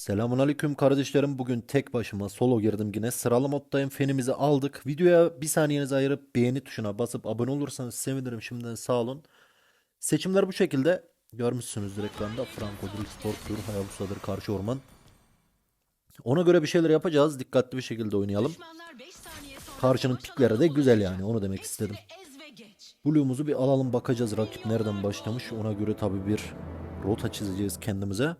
Selamun aleyküm kardeşlerim. Bugün tek başıma solo girdim yine. Sıralı moddayım. Fenimizi aldık. Videoya bir saniyenizi ayırıp beğeni tuşuna basıp abone olursanız sevinirim. Şimdiden sağ olun. Seçimler bu şekilde. Görmüşsünüzdür ekranda. Franco Drill Sport'tur, Hayabusa'dır, Karşı Orman. Ona göre bir şeyler yapacağız. Dikkatli bir şekilde oynayalım. Karşının pikleri de güzel yani. Onu demek istedim. Blue'umuzu bir alalım bakacağız rakip nereden başlamış. Ona göre tabii bir rota çizeceğiz kendimize.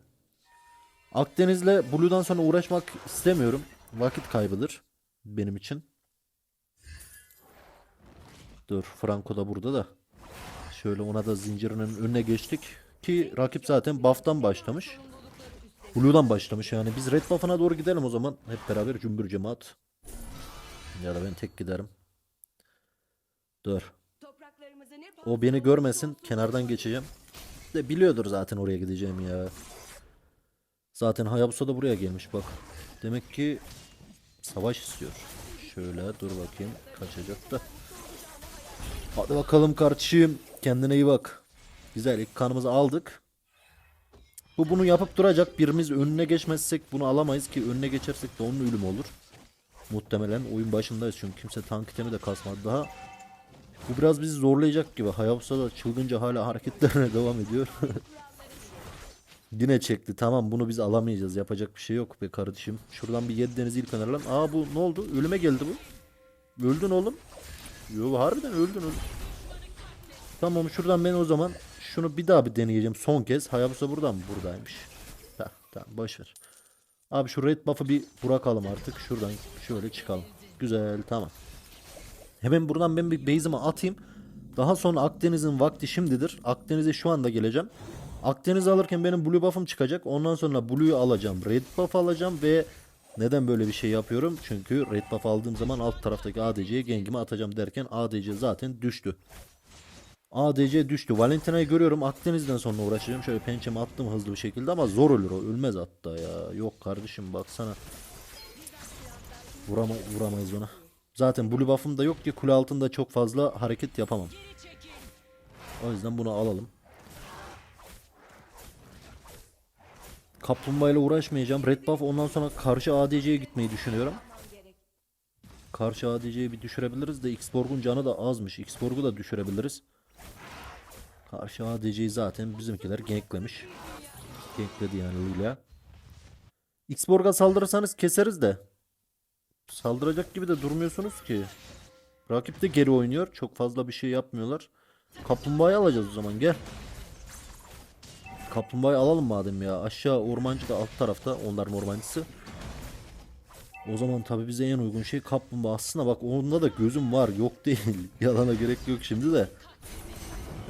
Akdeniz'le Blue'dan sonra uğraşmak istemiyorum. Vakit kaybıdır benim için. Dur Franco da burada da. Şöyle ona da zincirinin önüne geçtik. Ki rakip zaten buff'tan başlamış. Blue'dan başlamış yani. Biz red buff'ına doğru gidelim o zaman. Hep beraber cümbür cemaat. Ya da ben tek giderim. Dur. O beni görmesin. Kenardan geçeceğim. De biliyordur zaten oraya gideceğim ya. Zaten Hayabusa da buraya gelmiş bak. Demek ki savaş istiyor. Şöyle dur bakayım kaçacak da. Hadi bakalım kardeşim. Kendine iyi bak. Güzel ilk kanımızı aldık. Bu bunu yapıp duracak. Birimiz önüne geçmezsek bunu alamayız ki önüne geçersek de onun ölümü olur. Muhtemelen oyun başındayız çünkü kimse tank itemi de kasmadı daha. Bu biraz bizi zorlayacak gibi. Hayabusa da çılgınca hala hareketlerine devam ediyor. Yine çekti. Tamam bunu biz alamayacağız. Yapacak bir şey yok be kardeşim. Şuradan bir yedi deniz ilk önerelim. Aa bu ne oldu? Ölüme geldi bu. Öldün oğlum. Yo harbiden öldün öldün. Tamam şuradan ben o zaman şunu bir daha bir deneyeceğim son kez. Hayabusa burada mı? Buradaymış. Tamam boş ver. Abi şu red buff'ı bir bırakalım artık. Şuradan şöyle çıkalım. Güzel tamam. Hemen buradan ben bir base'imi atayım. Daha sonra Akdeniz'in vakti şimdidir. Akdeniz'e şu anda geleceğim. Akdeniz alırken benim blue buff'ım çıkacak. Ondan sonra blue'yu alacağım. Red buff alacağım ve neden böyle bir şey yapıyorum? Çünkü red buff aldığım zaman alt taraftaki ADC'ye gengimi atacağım derken ADC zaten düştü. ADC düştü. Valentina'yı görüyorum. Akdeniz'den sonra uğraşacağım. Şöyle pençemi attım hızlı bir şekilde ama zor ölür o. Ölmez hatta ya. Yok kardeşim baksana. Vurama, vuramayız ona. Zaten blue buff'ım da yok ki kule altında çok fazla hareket yapamam. O yüzden bunu alalım. Kaplumbağa uğraşmayacağım. Red buff ondan sonra karşı ADC'ye gitmeyi düşünüyorum. Karşı ADC'yi bir düşürebiliriz de Xborg'un canı da azmış. Xborg'u da düşürebiliriz. Karşı ADC'yi zaten bizimkiler ganklemiş. Gankledi yani Lilia. Xborg'a saldırırsanız keseriz de. Saldıracak gibi de durmuyorsunuz ki. Rakip de geri oynuyor. Çok fazla bir şey yapmıyorlar. Kaplumbağayı alacağız o zaman gel. Kaplumbağayı alalım madem ya. Aşağı ormancı da alt tarafta. Onların ormancısı. O zaman tabi bize en uygun şey kaplumbağa. Aslında bak onda da gözüm var. Yok değil. Yalana gerek yok şimdi de.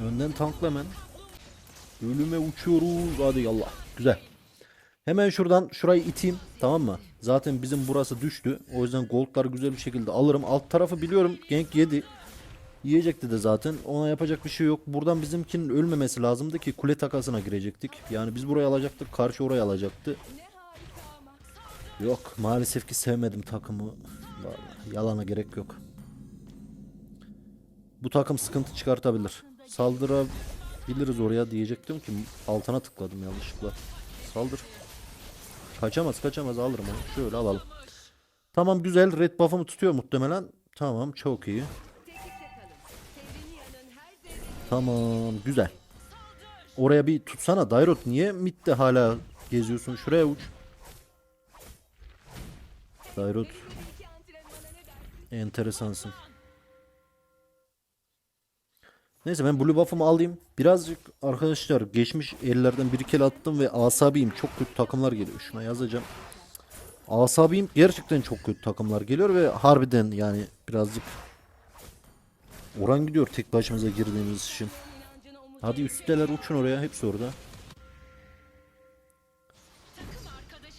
Önden tankla hemen. Ölüme uçuyoruz. Hadi Allah. Güzel. Hemen şuradan şurayı iteyim. Tamam mı? Zaten bizim burası düştü. O yüzden goldlar güzel bir şekilde alırım. Alt tarafı biliyorum. Genk yedi. Yiyecekti de zaten. Ona yapacak bir şey yok. Buradan bizimkinin ölmemesi lazımdı ki kule takasına girecektik. Yani biz burayı alacaktık. Karşı orayı alacaktı. Yok maalesef ki sevmedim takımı. Vallahi Yalana gerek yok. Bu takım sıkıntı çıkartabilir. Saldırabiliriz oraya diyecektim ki altına tıkladım yanlışlıkla. Saldır. Kaçamaz kaçamaz alırım onu. Şöyle alalım. Tamam güzel red buff'ımı tutuyor muhtemelen. Tamam çok iyi. Tamam güzel. Oraya bir tutsana Dairot niye midde hala geziyorsun? Şuraya uç. Dairot enteresansın. Neyse ben blue buff'ımı alayım. Birazcık arkadaşlar geçmiş ellerden bir iki el attım ve asabiyim. Çok kötü takımlar geliyor. Şuna yazacağım. Asabiyim gerçekten çok kötü takımlar geliyor ve harbiden yani birazcık oran gidiyor tek başımıza girdiğimiz için. Hadi üstteler uçun oraya hepsi orada.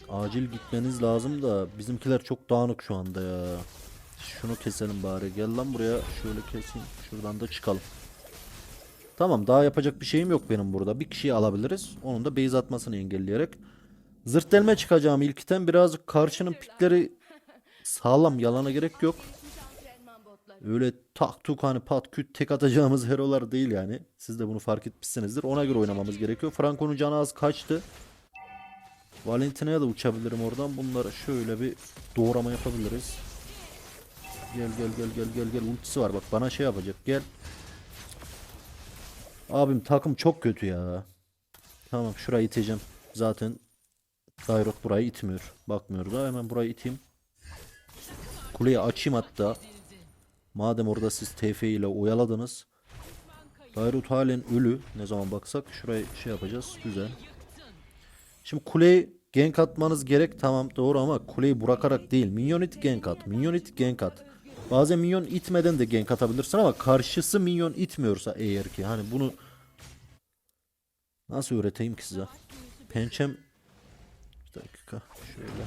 Acil gitmeniz lazım da bizimkiler çok dağınık şu anda ya. Şunu keselim bari. Gel lan buraya. Şöyle keseyim. Şuradan da çıkalım. Tamam daha yapacak bir şeyim yok benim burada. Bir kişiyi alabiliriz. Onun da base atmasını engelleyerek. Zırt delme çıkacağım ilk item. Birazcık karşının pikleri sağlam. Yalana gerek yok. Öyle tak tuk hani pat küt tek atacağımız herolar değil yani. Siz de bunu fark etmişsinizdir. Ona göre oynamamız gerekiyor. Franco'nun canı az kaçtı. Valentina'ya da uçabilirim oradan. Bunları şöyle bir doğrama yapabiliriz. Gel gel gel gel gel gel ultisi var bak bana şey yapacak gel. Abim takım çok kötü ya. Tamam şurayı iteceğim. Zaten Dairot burayı itmiyor. Bakmıyor da hemen burayı iteyim. Kuleyi açayım hatta. Madem orada siz TF ile oyaladınız. Dairot halen ölü. Ne zaman baksak şurayı şey yapacağız. Güzel. Şimdi kuleyi gank atmanız gerek tamam doğru ama kuleyi bırakarak değil. Minyon it gank at. Minyon it gank at. Bazen minyon itmeden de gank atabilirsin ama karşısı minyon itmiyorsa eğer ki hani bunu nasıl öğreteyim ki size? Pençem bir dakika şöyle.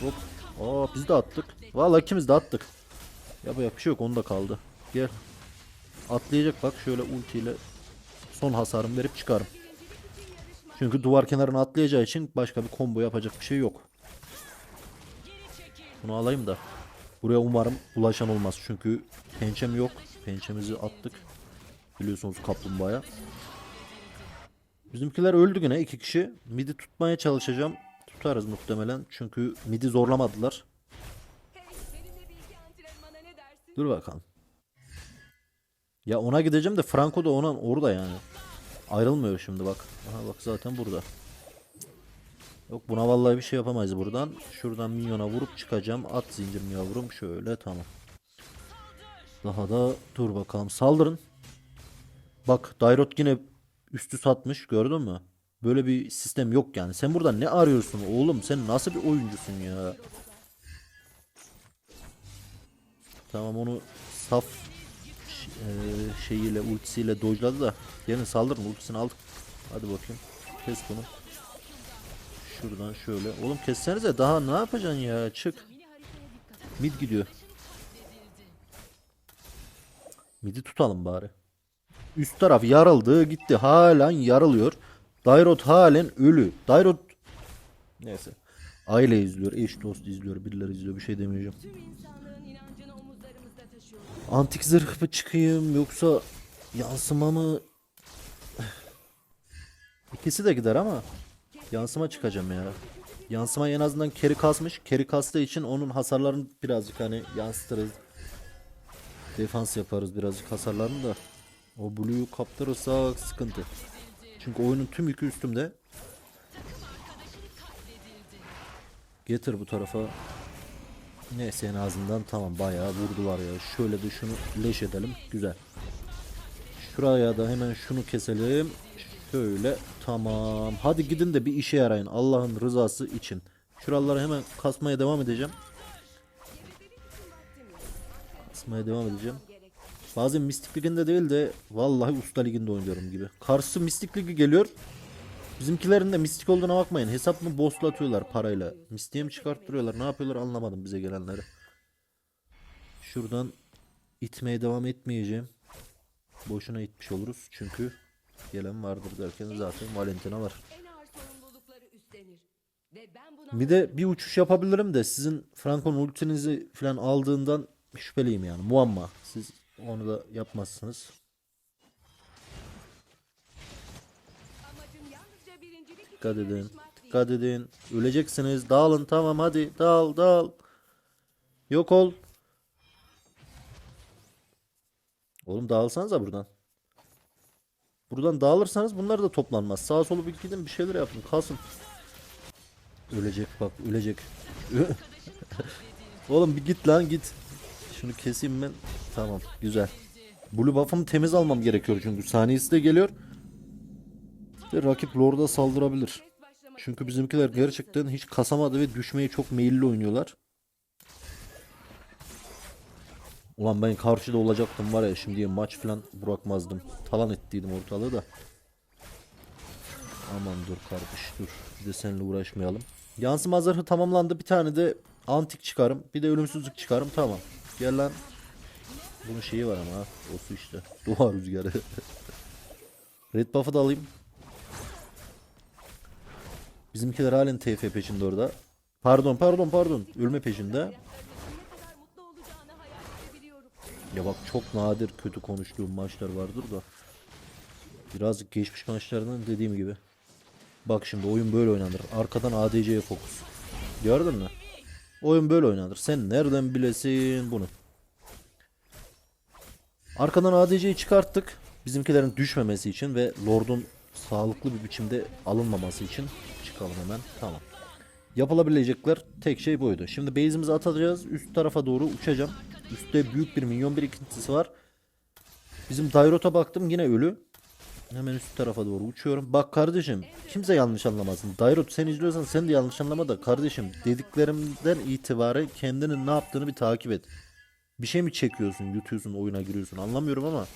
Hop. Aa biz de attık. Vallahi ikimiz de attık. Yapacak bir şey yok onda kaldı. Gel. Atlayacak bak şöyle ultiyle son hasarımı verip çıkarım. Çünkü duvar kenarına atlayacağı için başka bir combo yapacak bir şey yok. Bunu alayım da. Buraya umarım ulaşan olmaz. Çünkü pençem yok. Pençemizi attık. Biliyorsunuz kaplumbağaya. Bizimkiler öldü yine iki kişi. Midi tutmaya çalışacağım. Tutarız muhtemelen. Çünkü midi zorlamadılar. Dur bakalım. Ya ona gideceğim de Franco da ona orada yani. Ayrılmıyor şimdi bak. Aha bak zaten burada. Yok buna vallahi bir şey yapamayız buradan. Şuradan minyona vurup çıkacağım. At zincirimi yavrum. Şöyle tamam. Daha da dur bakalım. Saldırın. Bak Dairot yine üstü satmış. Gördün mü? Böyle bir sistem yok yani. Sen burada ne arıyorsun oğlum? Sen nasıl bir oyuncusun ya? Tamam onu saf eee, şeyiyle ultisiyle dojladı da gelin saldırın ultisini aldık. Hadi bakayım. Kes bunu. Şuradan şöyle. Oğlum kessenize daha ne yapacaksın ya? Çık. Mid gidiyor. Mid'i tutalım bari. Üst taraf yarıldı gitti. Halen yarılıyor. Dairot halen ölü. Dairot neyse. Aile izliyor, eş dost izliyor, birileri izliyor. Bir şey demeyeceğim. Antik zırh mı çıkayım yoksa yansıma mı? İkisi de gider ama yansıma çıkacağım ya. Yansıma en azından keri kasmış. Keri kastığı için onun hasarlarını birazcık hani yansıtırız. Defans yaparız birazcık hasarlarını da. O Blue'yu kaptırırsak sıkıntı. Çünkü oyunun tüm yükü üstümde. Getir bu tarafa. Neyse en azından tamam bayağı vurdular ya. Şöyle de şunu leş edelim. Güzel. Şuraya da hemen şunu keselim. Şöyle tamam. Hadi gidin de bir işe yarayın. Allah'ın rızası için. Şuraları hemen kasmaya devam edeceğim. Kasmaya devam edeceğim. Bazen Mistik Ligi'nde değil de vallahi Usta Ligi'nde oynuyorum gibi. Karşısı Mistik Ligi geliyor. Bizimkilerin de mistik olduğuna bakmayın. Hesap mı bosslatıyorlar parayla. Mistiğe mi çıkarttırıyorlar? Ne yapıyorlar anlamadım bize gelenleri. Şuradan itmeye devam etmeyeceğim. Boşuna itmiş oluruz. Çünkü gelen vardır derken zaten Valentina var. Bir de bir uçuş yapabilirim de sizin Franco'nun ultinizi falan aldığından şüpheliyim yani. Muamma. Siz onu da yapmazsınız. Dikkat edin. Dikkat edin. Öleceksiniz. Dağılın tamam hadi. Dağıl dağıl. Yok ol. Oğlum dağılsanıza buradan. Buradan dağılırsanız bunlar da toplanmaz. Sağa solu bir gidin bir şeyler yapın. Kalsın. Ölecek bak ölecek. Oğlum bir git lan git. Şunu keseyim ben. Tamam güzel. Blue buff'ımı temiz almam gerekiyor çünkü saniyesi de geliyor. Ve rakip Lord'a saldırabilir. Çünkü bizimkiler gerçekten hiç kasamadı ve düşmeye çok meyilli oynuyorlar. Ulan ben karşıda olacaktım var ya şimdiye maç falan bırakmazdım. Talan ettiydim ortalığı da. Aman dur kardeş dur. Bir de seninle uğraşmayalım. Yansıma zırhı tamamlandı. Bir tane de antik çıkarım. Bir de ölümsüzlük çıkarım. Tamam. Gel lan. Bunun şeyi var ama. O su işte. Doğa rüzgarı. Red buff'ı da alayım. Bizimkiler halen TF peşinde orada. Pardon pardon pardon. Ölme peşinde. Ya bak çok nadir kötü konuştuğum maçlar vardır da. Birazcık geçmiş maçlardan dediğim gibi. Bak şimdi oyun böyle oynanır. Arkadan ADC'ye fokus. Gördün mü? Oyun böyle oynanır. Sen nereden bilesin bunu? Arkadan ADC'yi çıkarttık. Bizimkilerin düşmemesi için ve Lord'un sağlıklı bir biçimde alınmaması için çıkalım hemen. Tamam. Yapılabilecekler tek şey buydu. Şimdi base'imizi atacağız. Üst tarafa doğru uçacağım. Üstte büyük bir minyon birikintisi var. Bizim Dairot'a baktım yine ölü. Hemen üst tarafa doğru uçuyorum. Bak kardeşim kimse yanlış anlamasın. Dairot sen izliyorsan sen de yanlış anlama da kardeşim dediklerimden itibaren kendinin ne yaptığını bir takip et. Bir şey mi çekiyorsun, yutuyorsun, oyuna giriyorsun anlamıyorum ama.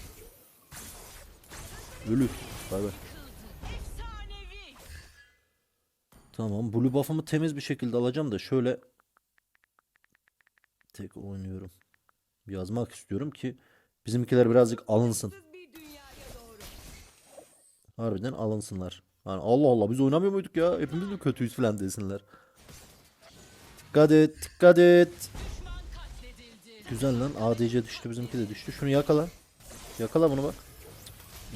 Ölü. Bay bay. Tamam. Blue buff'ımı temiz bir şekilde alacağım da şöyle tek oynuyorum. Yazmak istiyorum ki bizimkiler birazcık alınsın. Harbiden alınsınlar. Yani Allah Allah biz oynamıyor muyduk ya? Hepimiz mi kötüyüz falan desinler. Dikkat et, dikkat et. Güzel lan. ADC düştü bizimki de düştü. Şunu yakala. Yakala bunu bak.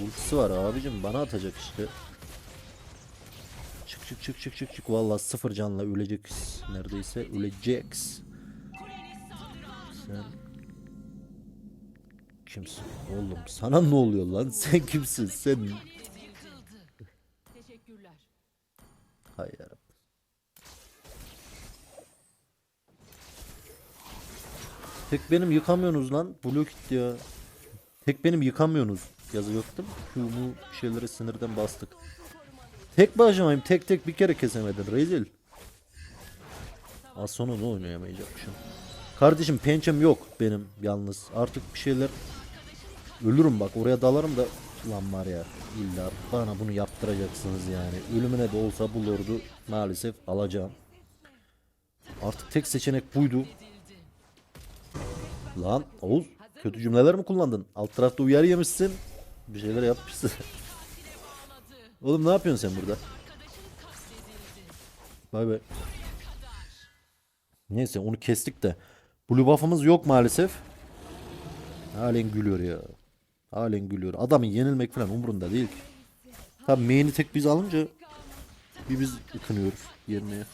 Ultisi var abicim bana atacak işte. Çık çık çık çık çık. Vallahi sıfır canla öleceksin. Neredeyse öleceksin. Sen kimsin? Oğlum sana ne oluyor lan? Sen kimsin? Sen Teşekkürler. Hay yarabbim. Tek benim yıkamıyorsunuz lan. Blue kit ya. Tek benim yıkamıyorsunuz. Yazı yok değil mi? Şu mu bir şeyleri sinirden bastık. Tek başımayım. Tek tek bir kere kesemedin. Rezil. Az sonra da oynayamayacakmışım. Kardeşim pençem yok benim yalnız. Artık bir şeyler Ölürüm bak oraya dalarım da lan var ya illa bana bunu yaptıracaksınız yani. Ölümüne de olsa bu lordu maalesef alacağım. Artık tek seçenek buydu. Lan Oğuz kötü cümleler mi kullandın? Alt tarafta uyarı yemişsin. Bir şeyler yapmışsın. Oğlum ne yapıyorsun sen burada? Bay bay. Neyse onu kestik de. Blue buff'ımız yok maalesef. Halen gülüyor ya. Halen gülüyor. Adamın yenilmek falan umurunda değil. Tabi main'i tek biz alınca bir biz ıkınıyoruz yerine.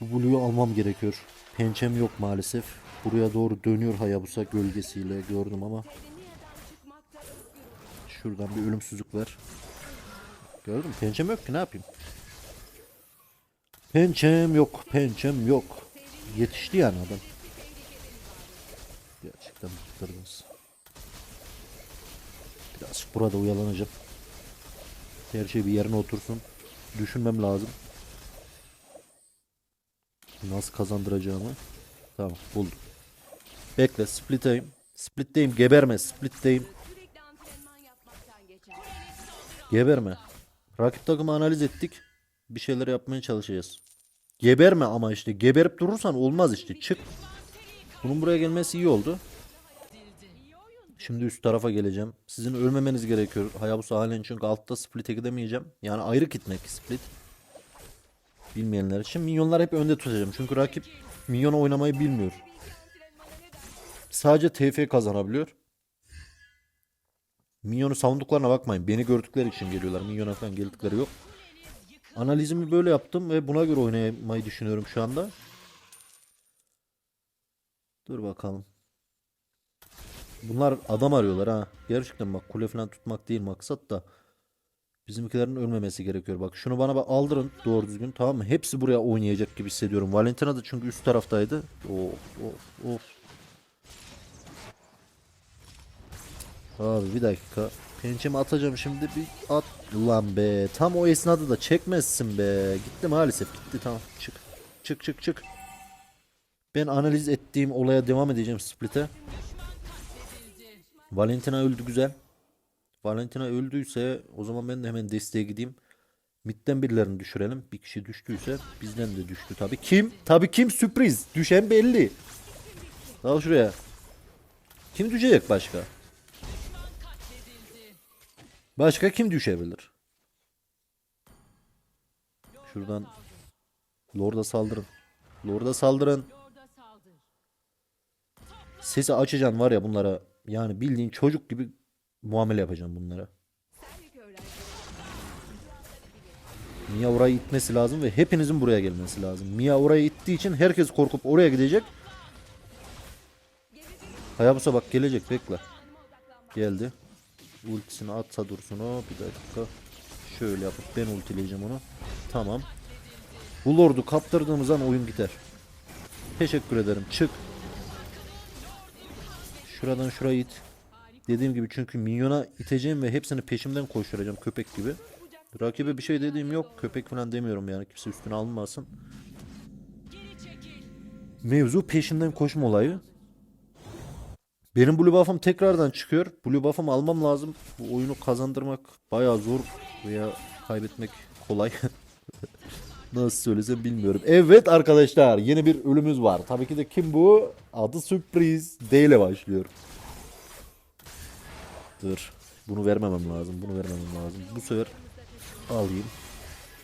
Bu Blue'yu almam gerekiyor. Pençem yok maalesef. Buraya doğru dönüyor Hayabusa gölgesiyle gördüm ama. Şuradan bir ölümsüzlük ver. Gördün mü? Pençem yok ki ne yapayım? Pençem yok. Pençem yok. Yetişti yani adam. Gerçekten bıktırdınız. Birazcık burada uyalanacağım. Her şey bir yerine otursun. Düşünmem lazım. Nasıl kazandıracağımı. Tamam buldum. Bekle split'teyim. Split'teyim geberme split'teyim. Geberme. Rakip takımı analiz ettik. Bir şeyler yapmaya çalışacağız. Geberme ama işte geberip durursan olmaz işte. Çık. Bunun buraya gelmesi iyi oldu. Şimdi üst tarafa geleceğim. Sizin ölmemeniz gerekiyor. Hayabusa halen çünkü altta split'e gidemeyeceğim. Yani ayrı gitmek split. Bilmeyenler için. Minyonlar hep önde tutacağım. Çünkü rakip minyon oynamayı bilmiyor. Sadece TF kazanabiliyor. Minyonu savunduklarına bakmayın. Beni gördükleri için geliyorlar. Minyona falan geldikleri yok. Analizimi böyle yaptım ve buna göre oynamayı düşünüyorum şu anda. Dur bakalım. Bunlar adam arıyorlar ha. Gerçekten bak kule falan tutmak değil maksat da. Bizimkilerin ölmemesi gerekiyor. Bak şunu bana bak aldırın doğru düzgün tamam mı? Hepsi buraya oynayacak gibi hissediyorum. Valentina da çünkü üst taraftaydı. Of of of. Abi bir dakika. Pençemi atacağım şimdi bir at. Ulan be. Tam o esnada da çekmezsin be. Gitti maalesef gitti tamam. Çık. Çık çık çık. Ben analiz ettiğim olaya devam edeceğim split'e. Valentina öldü güzel. Valentina öldüyse o zaman ben de hemen desteğe gideyim. Mid'den birilerini düşürelim. Bir kişi düştüyse bizden de düştü tabii. Kim? Tabii kim? Sürpriz. Düşen belli. Al şuraya. Kim düşecek başka? Başka kim düşebilir? Şuradan Lord'a saldırın. Lord'a saldırın. Sesi açacaksın var ya bunlara. Yani bildiğin çocuk gibi muamele yapacaksın bunlara. Mia orayı itmesi lazım ve hepinizin buraya gelmesi lazım. Mia orayı ittiği için herkes korkup oraya gidecek. Hayabusa bak gelecek bekle. Geldi. Ultisini atsa dursun o. Bir dakika. Şöyle yapıp ben ultileyeceğim onu. Tamam. Bu lordu kaptırdığımız an oyun gider. Teşekkür ederim. Çık. Şuradan şuraya it. Dediğim gibi çünkü minyona iteceğim ve hepsini peşimden koşturacağım köpek gibi. Rakibe bir şey dediğim yok. Köpek falan demiyorum yani. Kimse üstüne alınmasın. Mevzu peşinden koşma olayı. Benim blue buff'ım tekrardan çıkıyor. Blue buff'ımı almam lazım. Bu oyunu kazandırmak bayağı zor veya kaybetmek kolay. Nasıl söylesem bilmiyorum. Evet arkadaşlar yeni bir ölümümüz var. Tabii ki de kim bu? Adı sürpriz. D ile başlıyor. Dur. Bunu vermemem lazım. Bunu vermemem lazım. Bu sefer alayım.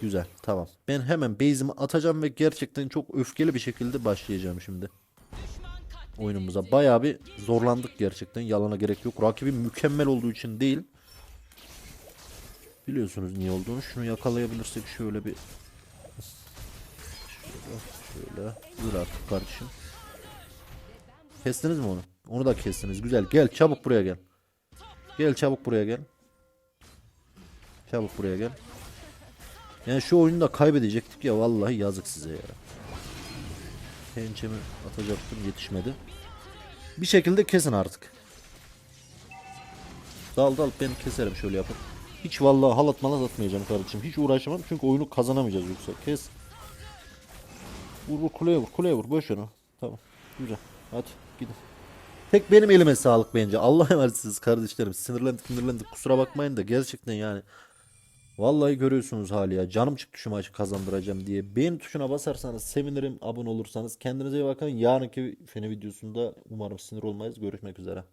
Güzel. Tamam. Ben hemen base'imi atacağım ve gerçekten çok öfkeli bir şekilde başlayacağım şimdi. Oyunumuza bayağı bir zorlandık gerçekten. Yalana gerek yok. Rakibim mükemmel olduğu için değil. Biliyorsunuz niye olduğunu. Şunu yakalayabilirsek şöyle bir şöyle şöyle Dur artık kardeşim. Kestiniz mi onu? Onu da kestiniz. Güzel. Gel çabuk buraya gel. Gel çabuk buraya gel. Çabuk buraya gel. Yani şu oyunu da kaybedecektik ya vallahi yazık size ya. Pençemi atacaktım yetişmedi. Bir şekilde kesin artık. Dal dal ben keserim şöyle yapıp. Hiç vallahi halat malat atmayacağım kardeşim. Hiç uğraşamam çünkü oyunu kazanamayacağız yoksa. Kes. Vur vur kuleye vur kuleye vur. Boş ver. Tamam. Güzel. Hadi gidin. Tek benim elime sağlık bence. Allah'a emanetsiniz kardeşlerim. Sinirlendik sinirlendik. Kusura bakmayın da gerçekten yani. Vallahi görüyorsunuz hali ya. Canım çıktı şu maçı kazandıracağım diye. Beğen tuşuna basarsanız sevinirim. Abone olursanız. Kendinize iyi bakın. Yarınki fene videosunda umarım sinir olmayız. Görüşmek üzere.